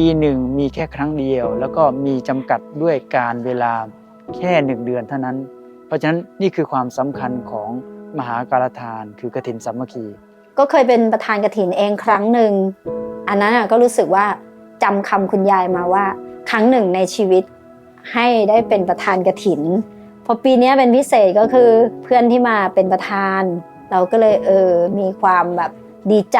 ปีหนึ่งมีแค่ครั้งเดียว แล้วก็มีจำกัดด้วยการเวลาแค่หนึ่งเดือนเท่านั้น เพราะฉะนั้นนี่คือความสำคัญของมหาการทานคือกฐินสามัคคี ก็เคยเป็นประธานกฐินเองครั้งหนึ่ง อันนั้นก็รู้สึกว่าจำคำคุณยายมาว่า ครั้งหนึ่งในชีวิตให้ได้เป็นประธานกฐินพอปีนี้เป็นพิเศษก็คือเพื่อนที่มาเป็นประธาน เราก็เลยเออมีความแบบดีใจ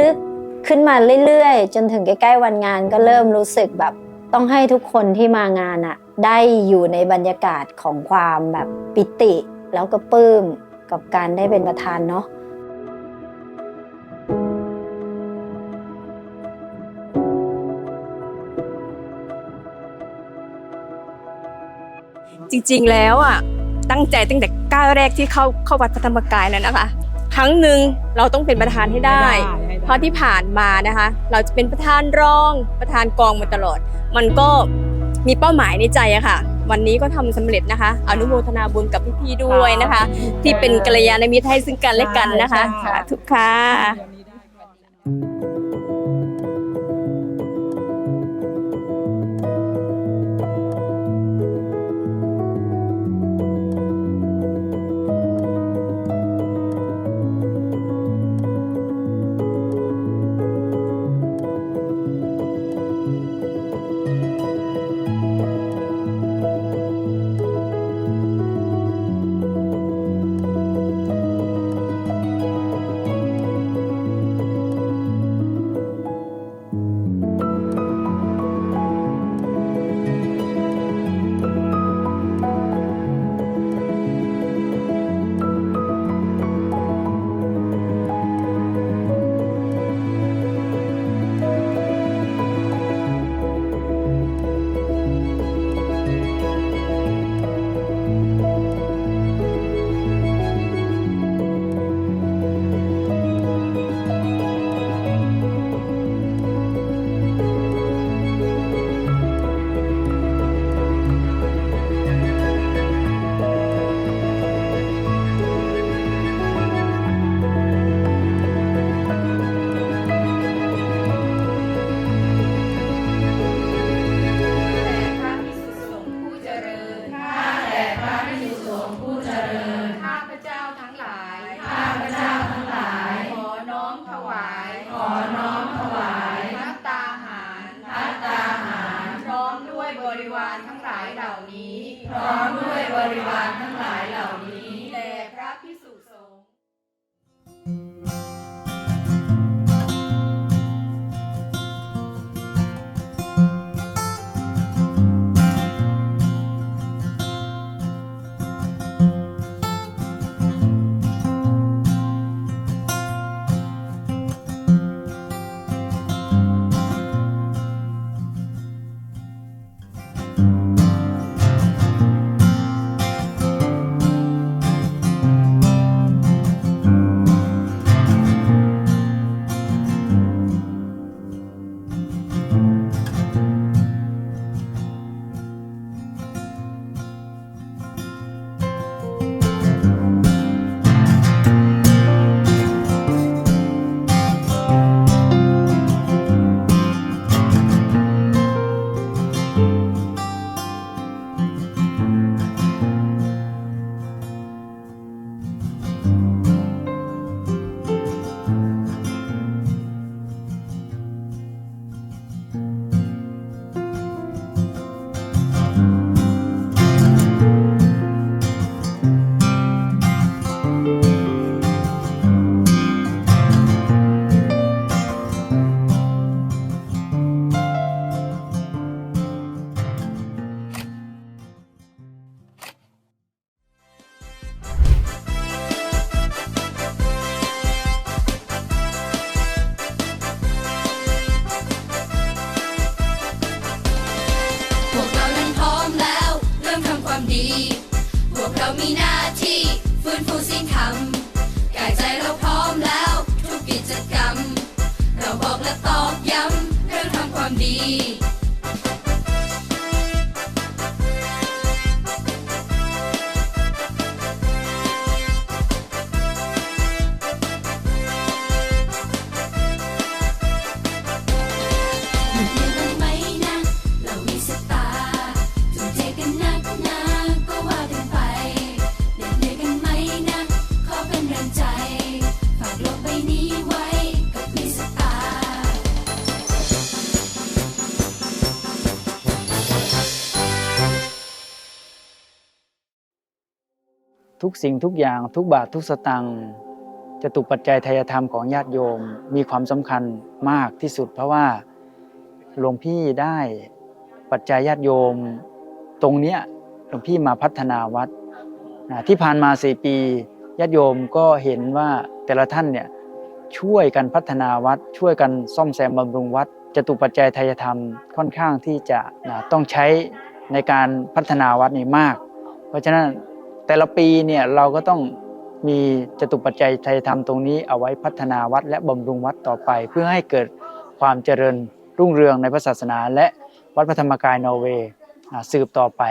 ลึกๆ ขึ้นมาเรื่อยๆ จนถึงใกล้ๆวันงานก็เริ่มรู้สึกแบบต้องให้ทุกคนที่มางานอะได้อยู่ในบรรยากาศของความแบบปิติ แล้วก็ปลื้มกับการได้เป็นประธานเนาะจริงๆแล้วอะตั้งใจตั้งแต่ก้าวแรกที่เข้าเข้าวัดพระธรรมกายแล้วนะคะ ครั้งหนึ่งเราต้องเป็นประธานให้ได้เพ ราะที่ผ่านมานะคะ เราจะเป็นประธานรองประธานกองมาตลอด มันก็มีเป้าหมายในใจอะค่ะ วันนี้ก็ทำสำเร็จนะคะ อนุโมทนาบุญกับพี่ๆด้วยนะคะ ที่เป็นกัลยาณมิตรให้ซึ่งกันและกันนะคะสาธุค่ะ เทุกสิ่งทุกอย่างทุกบาททุกสตังค์จะตุปัจจัยทายธรรมของญาติโยมมีความสำคัญมากที่สุด เพราะว่าหลวงพี่ได้ปัจจัยญาติโยม ตรงเนี้ยหลวงพี่มาพัฒนาวัดที่ผ่านมาสี่ปีญาติโยมก็เห็นว่าแต่ละท่านเนี่ยช่วยกันพัฒนาวัด ช่วยกันซ่อมแซมบำรุงวัดจตุปัจจัยทายธรรมค่อนข้างที่จะนะต้องใช้ในการพัฒนาวัดนี่มาก เพราะฉะนั้น แต่ละปีเนี่ยเราก็ต้องมีจตุปัจจัยไทยธรรมตรงนี้เอาไว้พัฒนาวัดและบำรุงวัดต่อไป เพื่อให้เกิดความเจริญรุ่งเรืองในพระศาสนา และวัดพระธรรมกายนอร์เวย์อ่สืบต่อไป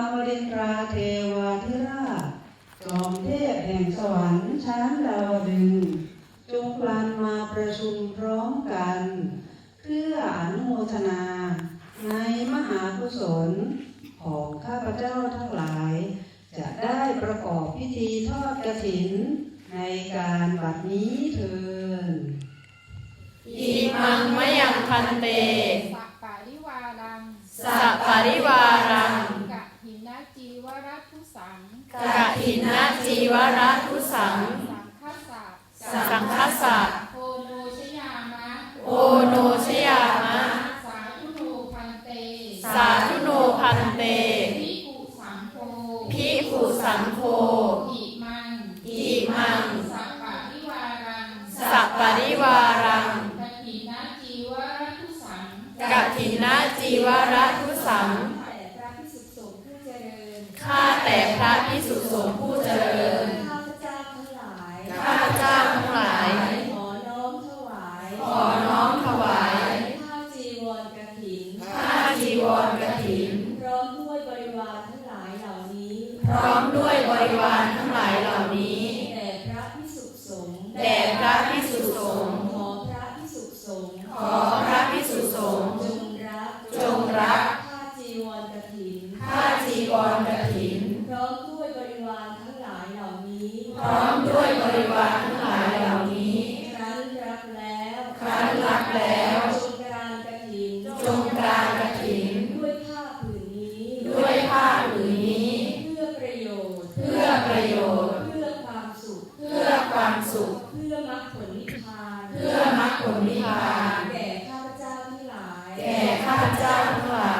อมรินทราเทวาธิราชจอมเทพแห่งสวรรค์ชั้นดาวดึง จงพลันมาประชุมพร้อมกัน เพื่ออนุโมทนา ในมหากุศลของข้าพเจ้าทั้งหลาย จะได้ประกอบพิธีทอดกฐิน ในการบัดนี้เถินอิมังมยังพันเต สัปปะริวารัง สัปปะริวารัง กะหินะจีวรัตทุสัง กะถิ นนะจีวระทุสัง สังฆสะสังฆสะโอโนชยามะโอโนชยามะ สาธุโนพันเต สาธุโนพันเตภิกขุสังโฆพิขุสังโฆอิมังอิมัง สัปปะริวารัง สัปปะริวารังกะหินะจีวรัตทุสังกะถินนะจีวระทุสังแต่พระพิสุสงฆ์ผู้เจริญข้าแต่พระพิสุสงฆ์ผู้เจริญ ข้าพเจ้าทั้งหลาย ข้าพเจ้าทั้งหลาย ขอน้อมถวาย ขอน้อมถวาย ข้าจีวรกฐิน ผ้าจีวรกฐิน พร้อมด้วยบริวารทั้งหลายเหล่านี้ พร้อมด้วยบริวารทั้งหลายเหล่านี้ แด่พระพิสุสงฆ์ แด่พระพิสุสงฆ์ ขอพระพิสุสงฆ์ ขอพระพิสุสงฆ์ จงรัก จงรัก ผ้าจีวรกฐิน ผ้าจีวรกฐิน พร้อมด้วยบริ แล้ว จงกรานกฐิน จงกรานกฐิน ด้วยผ้าผืนนี้ ด้วยผ้าผืนนี้ เพื่อประโยชน์ เพื่อประโยชน์ เพื่อความสุข เพื่อความสุข เพื่อมรรคผลนิพพาน เพื่อมรรคผลนิพพาน แก่ข้าพเจ้าทั้งหลาย แก่ข้าพเจ้าทั้งหลาย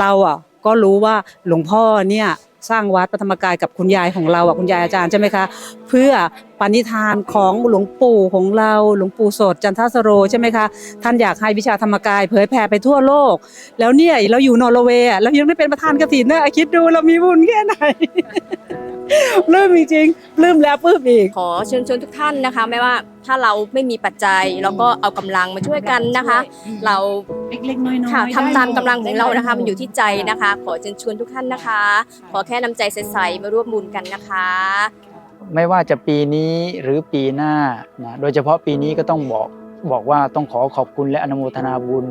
เราอะก็รู้ว่าหลวงพ่อเนี่ยสร้างวัดพระธรรมกายกับคุณยายของเราอะคุณยายอาจารย์ใช่ไหมคะเพื่อปณิธานของหลวงปู่ของเราหลวงปู่สดจันทสโรใช่ไหมคะท่านอยากให้วิชาธรรมกายเผยแผ่ไปทั่วโลก แล้วเนี่ยเราอยู่นอร์เวย์เรายังได้เป็นประธานกฐินนะคิดดูเรามีบุญแค่ไหนลืมจริงๆลืมแล้วปื้มอีกขอเชิญชวนทุกท่านนะคะไม่ว่าถ้าเราไม่มีปัจจัยเราก็เอากำลังมาช่วยกันนะคะ เราเล็กๆน้อยๆค่ะได้ทำตามกำลังของเรานะคะได้มันอยู่ที่ใจนะคะ ขอเชิญชวนทุกท่านนะคะ ขอแค่น้ำใจใสๆมาร่วมบุญกันนะคะ ไม่ว่าจะปีนี้หรือปีหน้านะโดยเฉพาะปีนี้ก็ต้องบอกบอกว่าต้องขอขอบคุณและอนุโมทนาบุญ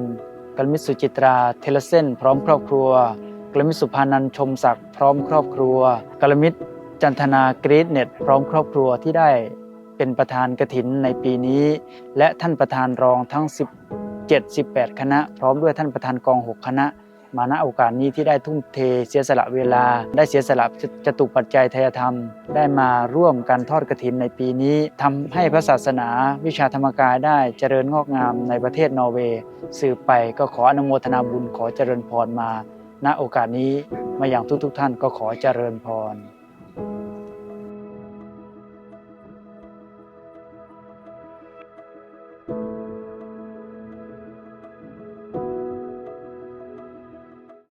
กัลมิตรสุจิตราเทเลเซนพร้อมครอบครัวกัลมิตรสุภานันท์ชมศักดิ์พร้อมครอบครัวกัลมิตรจันทนากรีดเน็ตพร้อมครอบครัวที่ได้ เป็นประธานกถินในปีนี้ และท่านประธานรองทั้ง 17 18 คณะ พร้อมด้วยท่านประธานกอง 6 คณะ มาณโอกาสนี้ที่ได้ทุ่มเทเสียสละเวลา ได้เสียสละจตุปัจจัยทายธรรม ได้มาร่วมกันทอดกฐินในปีนี้ทำให้พระศาสนาวิชาธรรมกายได้เจริญงอกงามในประเทศนอร์เวย์สืบไปก็ขออนุโมทนาบุญขอเจริญพรมา ณโอกาสนี้มาอย่างทุกๆท่านก็ขอเจริญพร